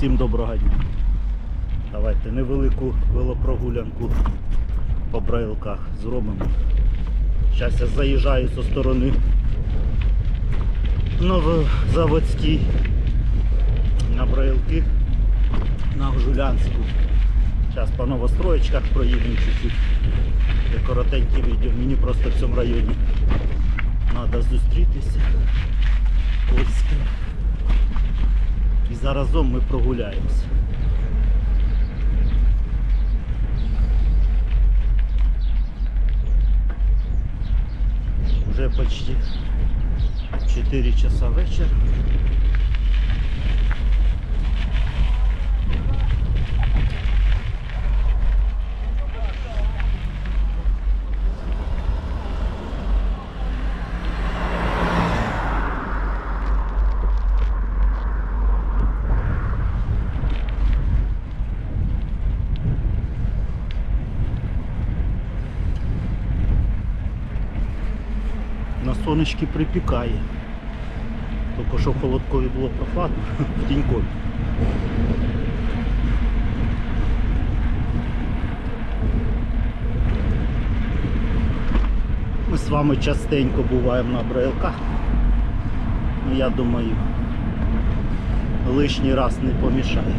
Всім доброго дня. Давайте невелику велопрогулянку по брайлках зробимо. Зараз я заїжджаю зі сторони Новозаводській на брайлки на Жулянську. Зараз по новостроєчках проїдемо чуть-чуть. Це коротеньке відео. Мені просто в цьому районі треба зустрітися. Ось. І заразом ми прогуляємося. Уже почти 4 часа вечора. На сонечки припікає. Тільки що в холодкові було прохладно, в тінькові. Ми з вами частенько буваємо на брайлках. Ну, я думаю, лишній раз не помішає.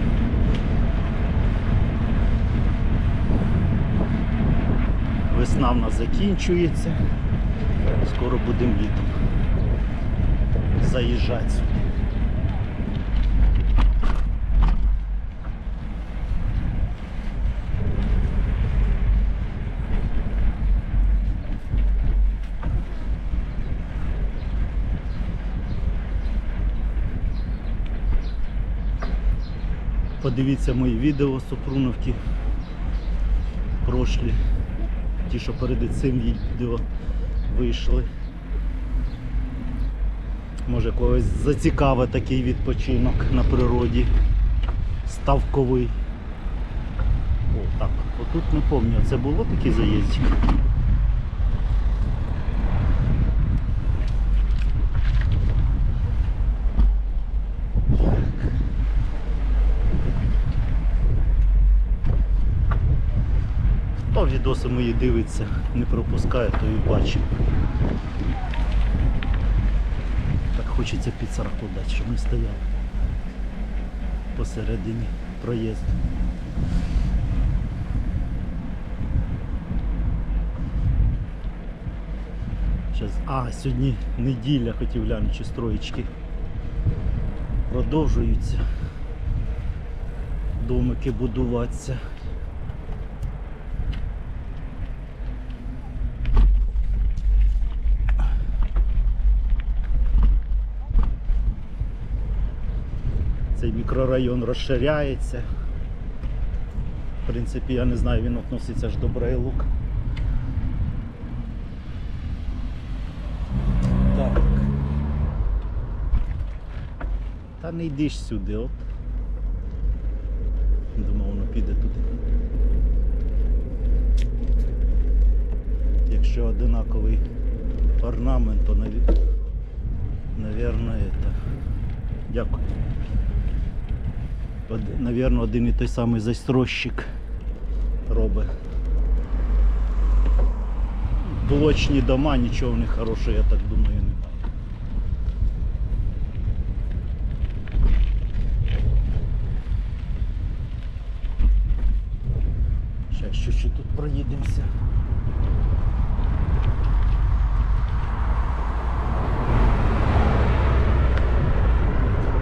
Весна в нас закінчується. Скоро будемо літом. Заїжджати. Подивіться мої відео Супруновки. Прошлі, ті, що перед цим відео вийшли. Може когось зацікавить такий відпочинок на природі. Ставковий. О, так, отут не пам'ятаю, це було такий заїздик. Хто відоси мої дивиться, не пропускає, то і бачить. Так хочеться під сарку дати, щоб ми стояли посередині проїзду. А, сьогодні неділя, хотів глянути, строєчки продовжуються. Домики будуватися. Цей мікрорайон розширяється. В принципі, я не знаю, він відноситься аж до Брайлук. Так. Та не йди ж сюди, от. Думав, воно піде туди. Якщо одинаковий орнамент, то наві... Навірно, это. Дякую. Навірно, один і той самий застройщик робить. Блочні дома, нічого в них хорошого, я так думаю, немає. Ще чуть-чуть тут проїдемося.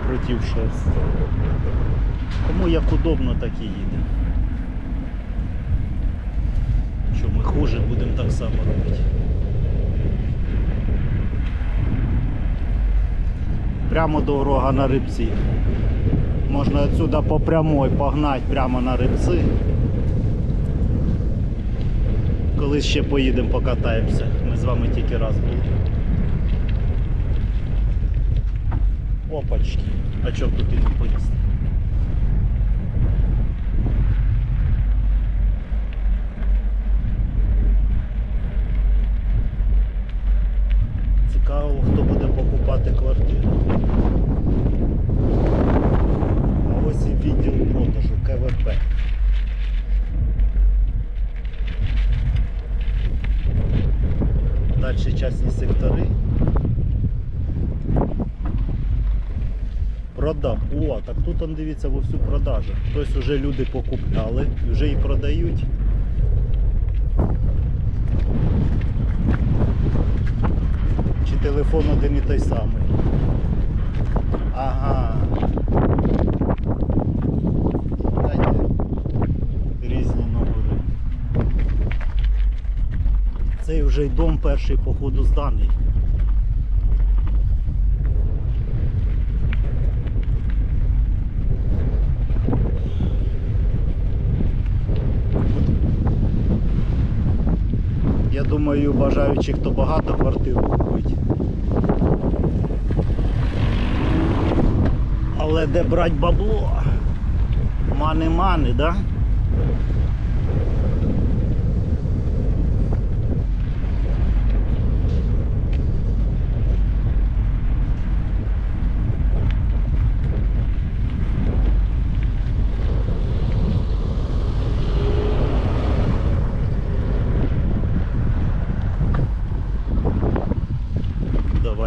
Против шерсти. Кому як удобно, так і їде. Що ми хуже будемо так само робити. Прямо до дорога на рибці. Можна отсюда по прямой погнати прямо на рибці. Колись ще поїдемо покатаємося. Ми з вами тільки раз були. Опачки. А чого тут і не поїсти? Цікаво, хто буде покупати квартиру. А ось і від Продав. О, так тут он дивіться вовсю продажа. Тобто вже люди покупляли, вже і продають. Чи телефон один і той самий. Ага. Дайте різні номери. Цей вже й дом перший походу зданий. Я думаю, бажаючих то багато квартир купить. Але де брать бабло? Мани-мани, да?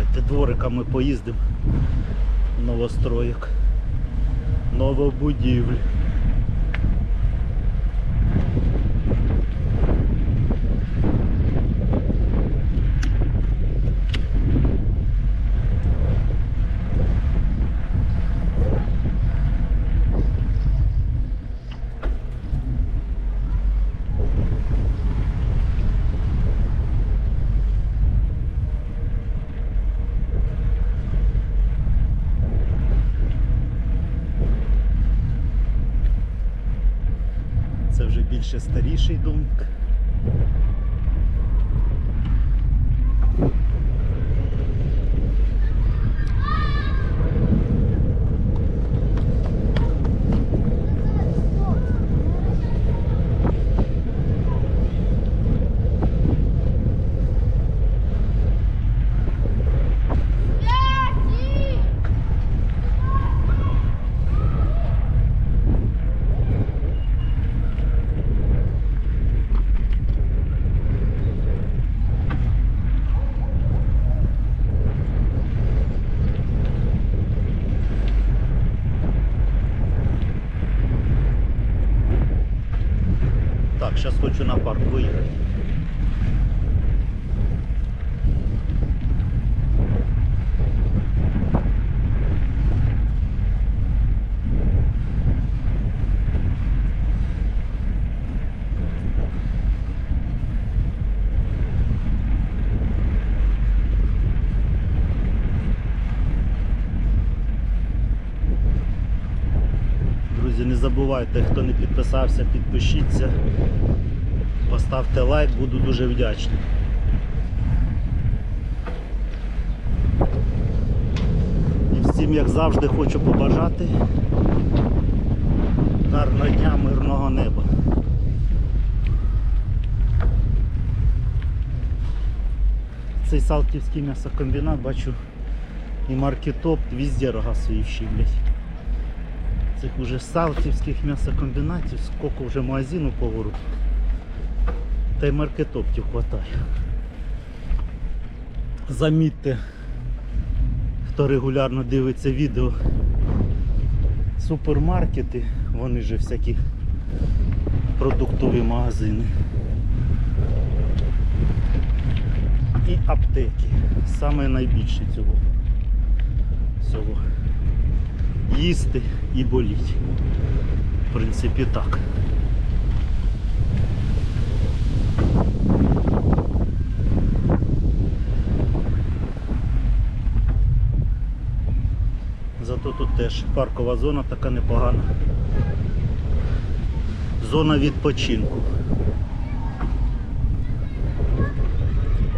Давайте двориками поїздимо. новостроїк, Новобудівль. Більше старіший домик. Так, зараз хочу на парк виїхати. Друзі, не забувайте, хто не підписався, підпишіться, поставте лайк, буду дуже вдячний. І всім, як завжди, хочу побажати гарного дня, мирного неба. Цей Салтівський м'ясокомбінат, бачу, і маркетоп, везде рога свої вщиблять цих уже салтівських м'ясокомбінатів, скільки вже магазину поворот. Та й маркетоптів хватає. Замітьте, хто регулярно дивиться відео. Супермаркети, вони же всякі продуктові магазини. І аптеки. Саме найбільше цього їсти і боліть. В принципі, так. Зато тут теж паркова зона така непогана. Зона відпочинку.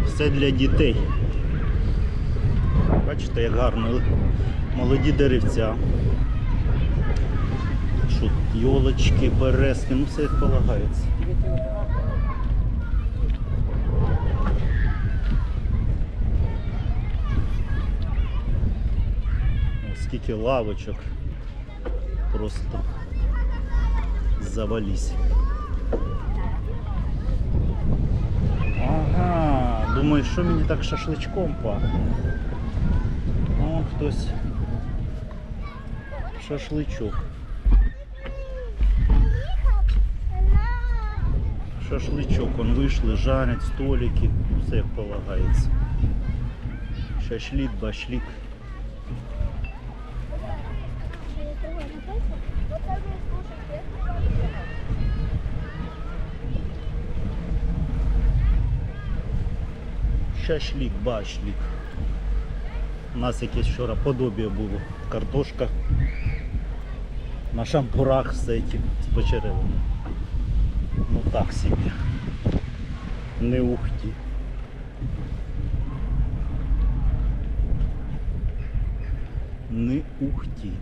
Все для дітей. Бачите, як гарно молоді деревця. Що, йолочки, березки, ну все як полагається. О, Скільки лавочок. Просто завались. Ага, думаю, що мені так шашличком пахне. О, хтось Шашличок. Шашличок, он вийшли, жарять столики, все як полагається. Шашлик, башлик. Шашлик, башлик. У нас якесь вчора подобіє було. Картошка на шампурах з этим, з почеревиною. Ну так собі. Не ухті. Не ухті.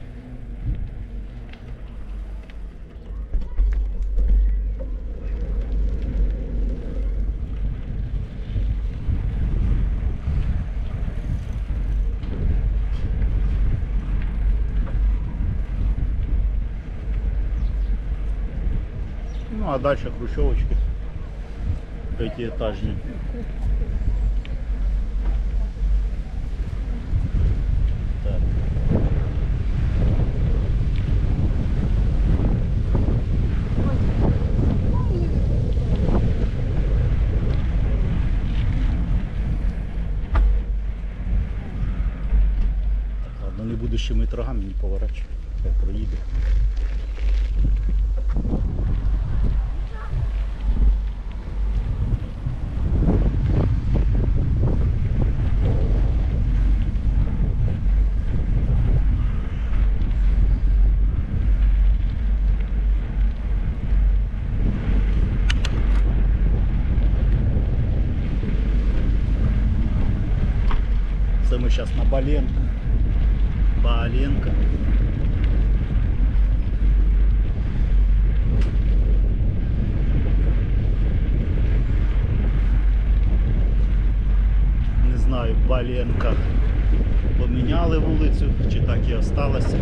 А дальше хрущевочки пятиэтажные. Так, ладно, не поворачивай. Хай проїде. Зараз на Боленко. Боленко. Не знаю, Боленко. поміняли вулицю, чи так і осталося.